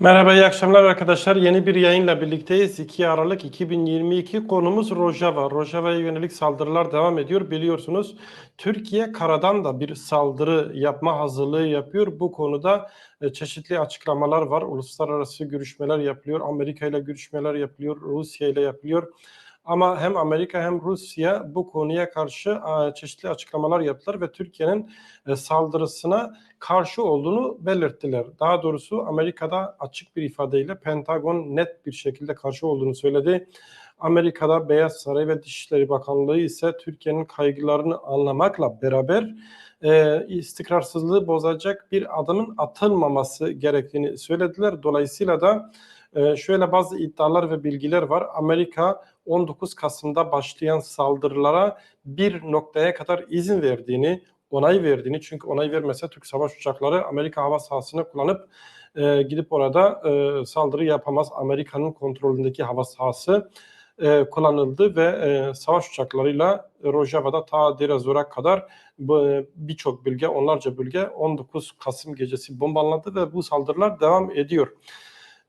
Merhaba, iyi akşamlar arkadaşlar. Yeni bir yayınla birlikteyiz. 2 Aralık 2022 konumuz Rojava. Rojava'ya yönelik saldırılar devam ediyor. Biliyorsunuz Türkiye karadan da bir saldırı yapma hazırlığı yapıyor. Bu konuda e, çeşitli açıklamalar var. Uluslararası görüşmeler yapılıyor. Amerika ile görüşmeler yapılıyor. Rusya ile yapılıyor. Ama hem Amerika hem Rusya bu konuya karşı e, çeşitli açıklamalar yaptılar ve Türkiye'nin e, saldırısına karşı olduğunu belirttiler. Daha doğrusu Amerika'da açık bir ifadeyle Pentagon net bir şekilde karşı olduğunu söyledi. Amerika'da Beyaz Saray ve Dışişleri Bakanlığı ise Türkiye'nin kaygılarını anlamakla beraber e, istikrarsızlığı bozacak bir adımın atılmaması gerektiğini söylediler. Dolayısıyla da e, şöyle bazı iddialar ve bilgiler var. Amerika 19 Kasım'da başlayan saldırılara bir noktaya kadar izin verdiğini, onay verdiğini çünkü onay vermese Türk savaş uçakları Amerika hava sahasını kullanıp e, gidip orada e, saldırı yapamaz. Amerika'nın kontrolündeki hava sahası e, kullanıldı ve e, savaş uçaklarıyla Rojava'da ta Deir ez-Zor'a kadar birçok bölge, onlarca bölge 19 Kasım gecesi bombalandı ve bu saldırılar devam ediyor.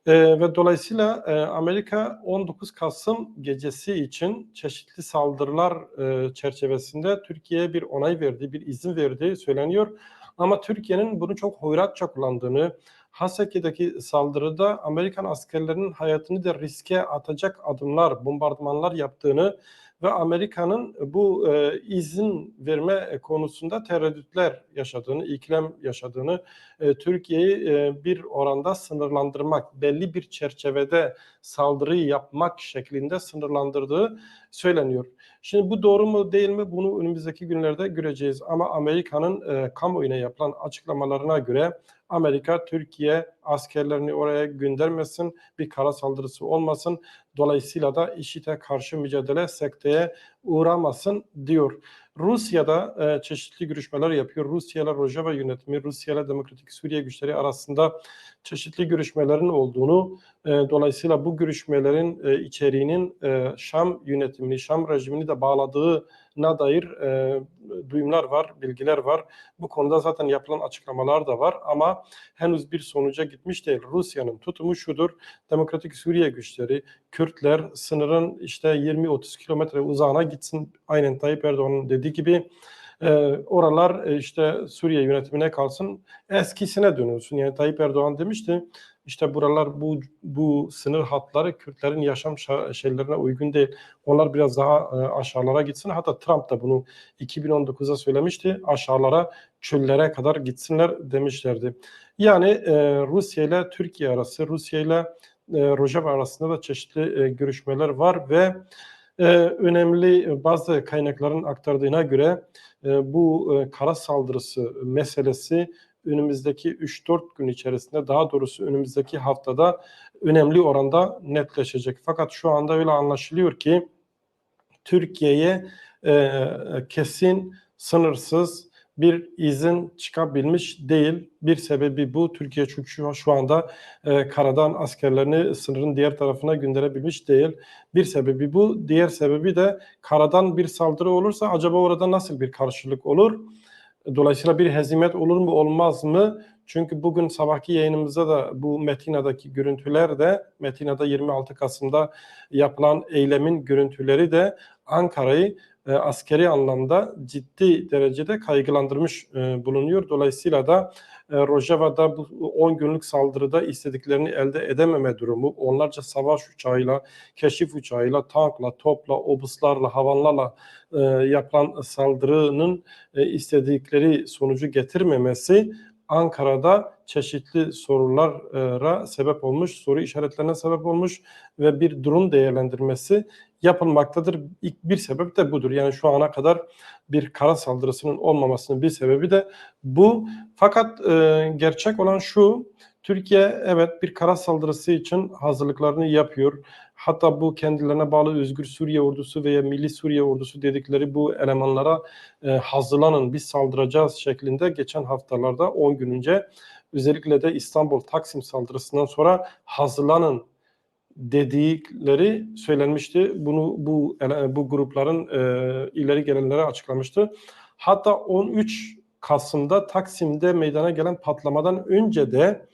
E, ve dolayısıyla e, Amerika 19 Kasım gecesi için çeşitli saldırılar e, çerçevesinde Türkiye'ye bir onay verdi, bir izin verdiği söyleniyor. Ama Türkiye'nin bunu çok hoyratça kullandığını, Hasaki'deki saldırıda Amerikan askerlerinin hayatını da riske atacak adımlar, bombardımanlar yaptığını ve Amerika'nın bu e, izin verme konusunda tereddütler yaşadığını, ikilem yaşadığını, e, Türkiye'yi e, bir oranda sınırlandırmak, belli bir çerçevede saldırıyı yapmak şeklinde sınırlandırdığı söyleniyor. Şimdi bu doğru mu değil mi bunu önümüzdeki günlerde göreceğiz. Ama Amerika'nın e, kamuoyuna yapılan açıklamalarına göre Amerika Türkiye askerlerini oraya göndermesin, bir kara saldırısı olmasın. Dolayısıyla da IŞİD'e karşı mücadele sekteye uğramasın diyor. Rusya'da e, çeşitli görüşmeler yapıyor. Rusya ile Rojava yönetimi, Rusya ile Demokratik Suriye güçleri arasında çeşitli görüşmelerin olduğunu, e, dolayısıyla bu görüşmelerin e, içeriğinin e, Şam yönetimini, Şam rejimini de bağladığına dair e, duyumlar var, bilgiler var. Bu konuda zaten yapılan açıklamalar da var ama henüz bir sonuca gitmiş değil. Rusya'nın tutumu şudur, Demokratik Suriye güçleri, Kürtler sınırın işte 20-30 kilometre uzağına gitsin. Aynen Tayyip Erdoğan'ın dediği gibi e, oralar e, işte Suriye yönetimine kalsın eskisine dönülsün. Yani Tayyip Erdoğan demişti işte buralar bu bu sınır hatları Kürtlerin yaşam şeylerine uygun değil. Onlar biraz daha e, aşağılara gitsin. Hatta Trump da bunu 2019'da söylemişti. Aşağılara, çöllere kadar gitsinler demişlerdi. Yani e, Rusya ile Türkiye arası, Rusya ile e, Rojava arasında da çeşitli e, görüşmeler var ve e, önemli bazı kaynakların aktardığına göre e, bu e, kara saldırısı meselesi önümüzdeki 3-4 gün içerisinde daha doğrusu önümüzdeki haftada önemli oranda netleşecek. Fakat şu anda öyle anlaşılıyor ki Türkiye'ye e, kesin, sınırsız bir izin çıkabilmiş değil. Bir sebebi bu. Türkiye çünkü şu, şu anda e, karadan askerlerini sınırın diğer tarafına gönderebilmiş değil. Bir sebebi bu. Diğer sebebi de karadan bir saldırı olursa acaba orada nasıl bir karşılık olur? Dolayısıyla bir hezimet olur mu olmaz mı? Çünkü bugün sabahki yayınımızda da bu Metina'daki görüntüler de Metina'da 26 Kasım'da yapılan eylemin görüntüleri de Ankara'yı e, askeri anlamda ciddi derecede kaygılandırmış e, bulunuyor. Dolayısıyla da e, Rojava'da bu 10 günlük saldırıda istediklerini elde edememe durumu, onlarca savaş uçağıyla, keşif uçağıyla, tankla, topla, obuslarla, havanlarla e, yapılan saldırının e, istedikleri sonucu getirmemesi Ankara'da çeşitli sorulara sebep olmuş, soru işaretlerine sebep olmuş ve bir durum değerlendirmesi yapılmaktadır. İlk bir sebep de budur. Yani şu ana kadar bir kara saldırısının olmamasının bir sebebi de bu. Fakat e, gerçek olan şu, Türkiye evet bir kara saldırısı için hazırlıklarını yapıyor. Hatta bu kendilerine bağlı Özgür Suriye Ordusu veya Milli Suriye Ordusu dedikleri bu elemanlara e, hazırlanın biz saldıracağız şeklinde geçen haftalarda 10 gün önce özellikle de İstanbul Taksim saldırısından sonra hazırlanın dedikleri söylenmişti. Bunu bu bu grupların e, ileri gelenlere açıklamıştı. Hatta 13 Kasım'da Taksim'de meydana gelen patlamadan önce de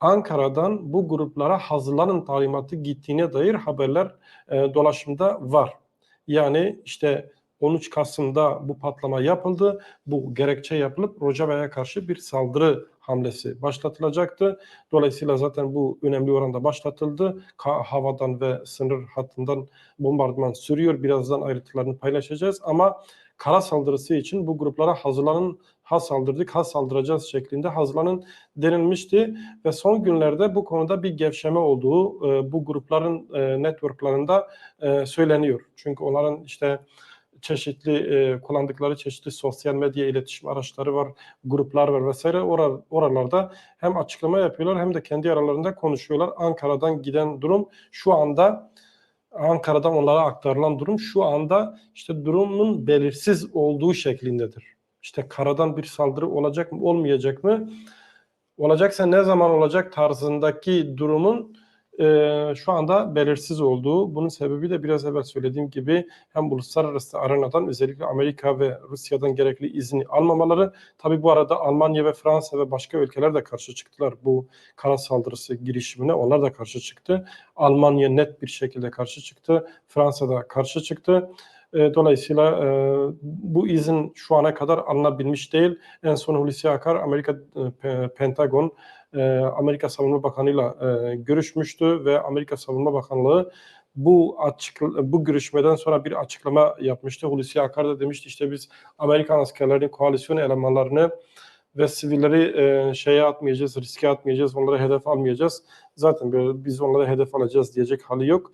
Ankara'dan bu gruplara hazırlanın talimatı gittiğine dair haberler e, dolaşımda var. Yani işte 13 Kasım'da bu patlama yapıldı. Bu gerekçe yapılıp Rojava'ya karşı bir saldırı hamlesi başlatılacaktı. Dolayısıyla zaten bu önemli oranda başlatıldı. Havadan ve sınır hattından bombardıman sürüyor. Birazdan ayrıntılarını paylaşacağız ama kara saldırısı için bu gruplara hazırlanın, ha saldırdık, ha saldıracağız şeklinde hazırlanın denilmişti ve son günlerde bu konuda bir gevşeme olduğu e, bu grupların e, networklarında e, söyleniyor. Çünkü onların işte çeşitli e, kullandıkları çeşitli sosyal medya iletişim araçları var, gruplar var vesaire. Orar, oralarda hem açıklama yapıyorlar hem de kendi aralarında konuşuyorlar. Ankara'dan giden durum şu anda Ankara'dan onlara aktarılan durum şu anda işte durumun belirsiz olduğu şeklindedir. İşte karadan bir saldırı olacak mı olmayacak mı? Olacaksa ne zaman olacak tarzındaki durumun e, şu anda belirsiz olduğu. Bunun sebebi de biraz evvel söylediğim gibi hem uluslararası arenadan özellikle Amerika ve Rusya'dan gerekli izni almamaları. Tabi bu arada Almanya ve Fransa ve başka ülkeler de karşı çıktılar bu kara saldırısı girişimine. Onlar da karşı çıktı. Almanya net bir şekilde karşı çıktı. Fransa da karşı çıktı. E, dolayısıyla e, bu izin şu ana kadar alınabilmiş değil. En son Hulusi Akar Amerika e, Pentagon e, Amerika Savunma Bakanı ile görüşmüştü ve Amerika Savunma Bakanlığı bu açık bu görüşmeden sonra bir açıklama yapmıştı. Hulusi Akar da demişti işte biz Amerikan askerlerinin koalisyon elemanlarını ve sivilleri e, şeye atmayacağız, riske atmayacağız, onlara hedef almayacağız. Zaten böyle biz onlara hedef alacağız diyecek hali yok.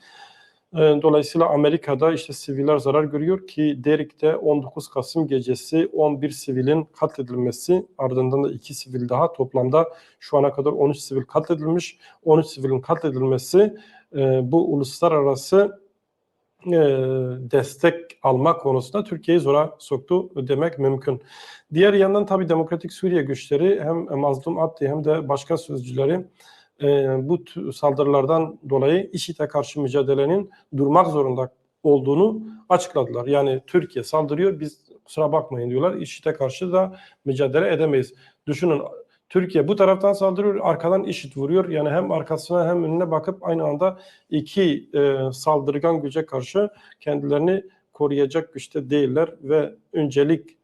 E, dolayısıyla Amerika'da işte siviller zarar görüyor ki Derik'te 19 Kasım gecesi 11 sivilin katledilmesi ardından da 2 sivil daha toplamda şu ana kadar 13 sivil katledilmiş. 13 sivilin katledilmesi e, bu uluslararası e, destek alma konusunda Türkiye'yi zora soktu demek mümkün. Diğer yandan tabii Demokratik Suriye güçleri hem Mazlum Abdi hem de başka sözcüleri bu saldırılardan dolayı IŞİD'e karşı mücadelenin durmak zorunda olduğunu açıkladılar. Yani Türkiye saldırıyor biz kusura bakmayın diyorlar. IŞİD'e karşı da mücadele edemeyiz. Düşünün Türkiye bu taraftan saldırıyor, arkadan IŞİD vuruyor. Yani hem arkasına hem önüne bakıp aynı anda iki e, saldırgan güce karşı kendilerini koruyacak güçte değiller ve öncelik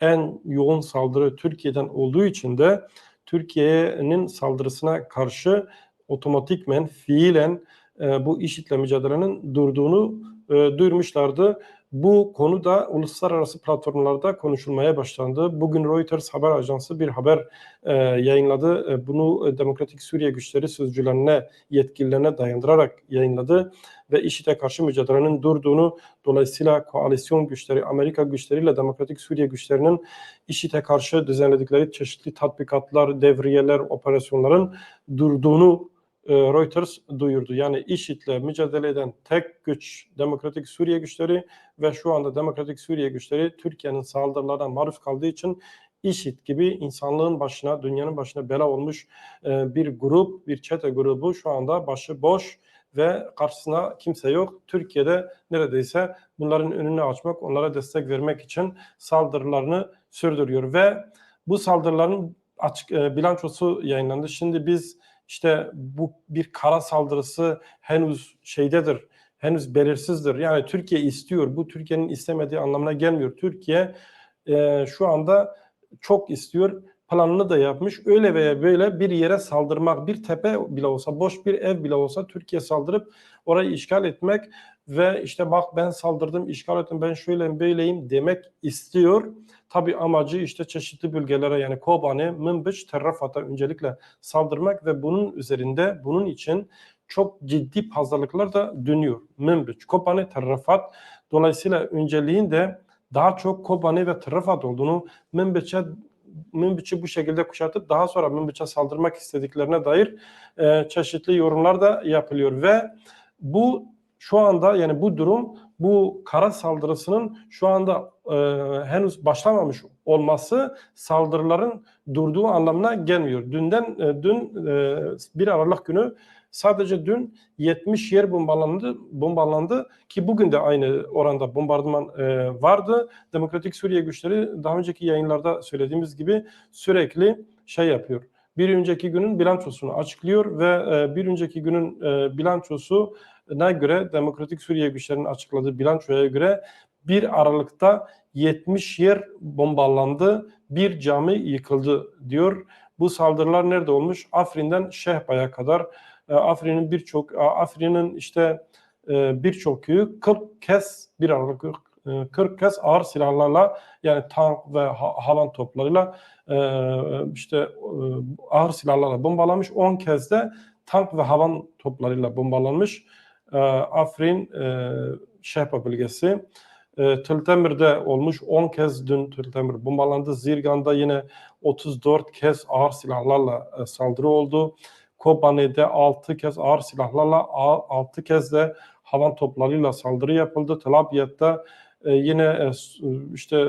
en yoğun saldırı Türkiye'den olduğu için de Türkiye'nin saldırısına karşı otomatikmen fiilen e, bu IŞİD'le mücadelenin durduğunu e, duyurmuşlardı. Bu konu da uluslararası platformlarda konuşulmaya başlandı. Bugün Reuters haber ajansı bir haber e, yayınladı. E, bunu e, Demokratik Suriye güçleri sözcülerine, yetkililerine dayandırarak yayınladı ve IŞİD'e karşı mücadelenin durduğunu, dolayısıyla koalisyon güçleri, Amerika güçleriyle Demokratik Suriye güçlerinin IŞİD'e karşı düzenledikleri çeşitli tatbikatlar, devriyeler, operasyonların durduğunu Reuters duyurdu. Yani IŞİD'le mücadele eden tek güç Demokratik Suriye güçleri ve şu anda Demokratik Suriye güçleri Türkiye'nin saldırılarına maruz kaldığı için IŞİD gibi insanlığın başına, dünyanın başına bela olmuş e, bir grup, bir çete grubu şu anda başı boş ve karşısına kimse yok. Türkiye'de neredeyse bunların önünü açmak, onlara destek vermek için saldırılarını sürdürüyor ve bu saldırıların açık e, bilançosu yayınlandı. Şimdi biz işte bu bir kara saldırısı henüz şeydedir, henüz belirsizdir. Yani Türkiye istiyor. Bu Türkiye'nin istemediği anlamına gelmiyor. Türkiye e, şu anda çok istiyor. Planını da yapmış. Öyle veya böyle bir yere saldırmak, bir tepe bile olsa, boş bir ev bile olsa Türkiye saldırıp orayı işgal etmek ve işte bak ben saldırdım, işgal ettim, ben şöyleyim, böyleyim demek istiyor. Tabi amacı işte çeşitli bölgelere yani Kobane, Mınbıç, Terrafat'a öncelikle saldırmak ve bunun üzerinde bunun için çok ciddi pazarlıklar da dönüyor. Mınbıç, Kobane, Terrafat. Dolayısıyla önceliğin de daha çok Kobane ve Terrafat olduğunu Mınbıç'a Münbiç'i bu şekilde kuşatıp daha sonra Münbiç'e saldırmak istediklerine dair e, çeşitli yorumlar da yapılıyor ve bu şu anda yani bu durum bu kara saldırısının şu anda e, henüz başlamamış olması saldırıların durduğu anlamına gelmiyor. Dünden e, dün e, 1 Aralık günü sadece dün 70 yer bombalandı bombalandı ki bugün de aynı oranda bombardıman e, vardı. Demokratik Suriye güçleri daha önceki yayınlarda söylediğimiz gibi sürekli şey yapıyor bir önceki günün bilançosunu açıklıyor ve e, bir önceki günün e, bilançosuna göre Demokratik Suriye güçlerinin açıkladığı bilançoya göre 1 Aralık'ta 70 yer bombalandı, bir cami yıkıldı diyor. Bu saldırılar nerede olmuş? Afrin'den Şehba'ya kadar. E, Afrin'in birçok Afrin'in işte e, birçok köyü 40 kez bir Aralık e, 40 kez ağır silahlarla yani tank ve ha- havan toplarıyla e, işte e, ağır silahlarla bombalanmış. 10 kez de tank ve havan toplarıyla bombalanmış. E, Afrin e, Şehpa bölgesi. E, Tültemir'de olmuş 10 kez dün Tültemir bombalandı. Zirgan'da yine 34 kez ağır silahlarla e, saldırı oldu. Kobane'de 6 kez ağır silahlarla 6 kez de havan toplarıyla saldırı yapıldı. Tel Abyad'da e, yine işte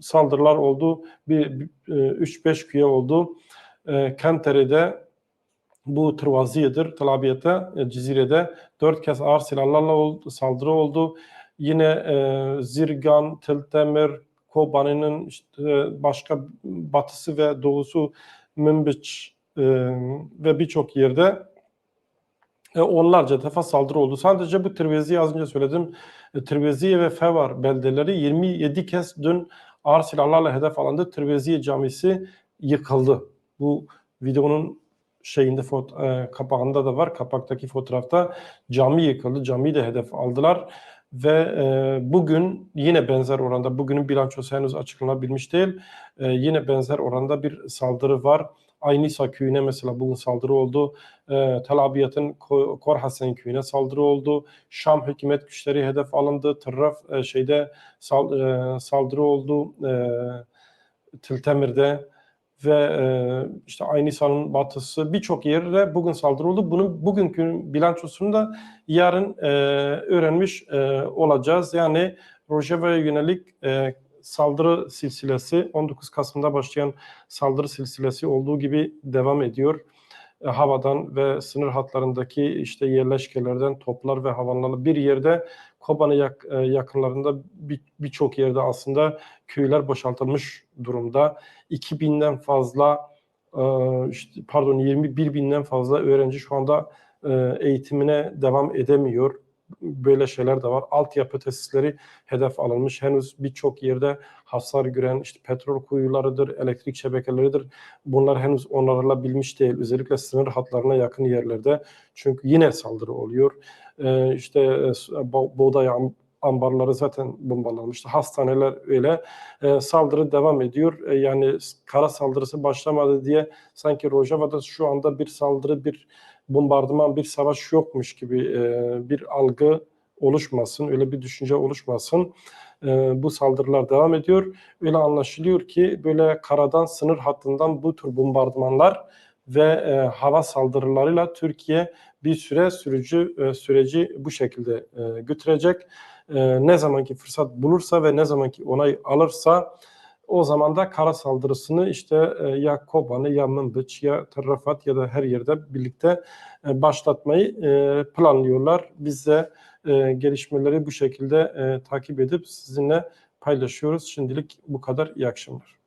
saldırılar oldu. Bir, bir 3-5 köye oldu. E, Kentere'de bu Tırvaziye'dir. Abyad'da, e, Cizire'de 4 kez ağır silahlarla oldu, saldırı oldu. Yine e, Zirgan, Tiltemir, Kobani'nin işte başka batısı ve doğusu Münbiç e, ve birçok yerde e, onlarca defa saldırı oldu. Sadece bu Tirveziye az önce söyledim. E, Tirveziye ve Fevar beldeleri 27 kez dün ağır silahlarla hedef alındı. Tirveziye camisi yıkıldı. Bu videonun şeyinde fot e, kapağında da var. Kapaktaki fotoğrafta cami yıkıldı. Camiyi de hedef aldılar. Ve e, bugün yine benzer oranda, bugünün bilançosu henüz açıklanabilmiş değil. E, yine benzer oranda bir saldırı var. Aynisa köyüne mesela bugün saldırı oldu. E, Tel Abyad'ın Ko- Kor Hasan köyüne saldırı oldu. Şam hükümet güçleri hedef alındı. Tırraf e, şeyde sal- e, saldırı oldu. E, Tiltemir'de ve e, işte Aynisa'nın batısı birçok yerde bugün saldırı oldu. Bunun bugünkü bilançosunu da yarın e, öğrenmiş e, olacağız. Yani Rojava'ya yönelik e, saldırı silsilesi 19 Kasım'da başlayan saldırı silsilesi olduğu gibi devam ediyor. E, havadan ve sınır hatlarındaki işte yerleşkelerden toplar ve havanlarla bir yerde Kobani yak- e, yakınlarında bir- birçok yerde aslında köyler boşaltılmış durumda. 2000'den fazla e, işte pardon 21 binden fazla öğrenci şu anda e, eğitimine devam edemiyor. Böyle şeyler de var. Altyapı tesisleri hedef alınmış. Henüz birçok yerde hasar gören işte petrol kuyularıdır, elektrik şebekeleridir. Bunlar henüz onarılabilmiş değil. Özellikle sınır hatlarına yakın yerlerde. Çünkü yine saldırı oluyor. Ee, işte e, bu- buğday am- ambarları zaten bombalanmıştı. Hastaneler öyle. Ee, saldırı devam ediyor. Ee, yani kara saldırısı başlamadı diye sanki Rojava'da şu anda bir saldırı, bir bombardıman, bir savaş yokmuş gibi e, bir algı oluşmasın, öyle bir düşünce oluşmasın. Ee, bu saldırılar devam ediyor. Öyle anlaşılıyor ki böyle karadan, sınır hattından bu tür bombardımanlar ve e, hava saldırılarıyla Türkiye bir süre sürücü e, süreci bu şekilde e, götürecek. E, ne zamanki fırsat bulursa ve ne zamanki onay alırsa o zaman da kara saldırısını işte e, ya Kobani ya Mınbıç ya Tarrafat ya da her yerde birlikte e, başlatmayı e, planlıyorlar. Biz de e, gelişmeleri bu şekilde e, takip edip sizinle paylaşıyoruz. Şimdilik bu kadar. İyi akşamlar.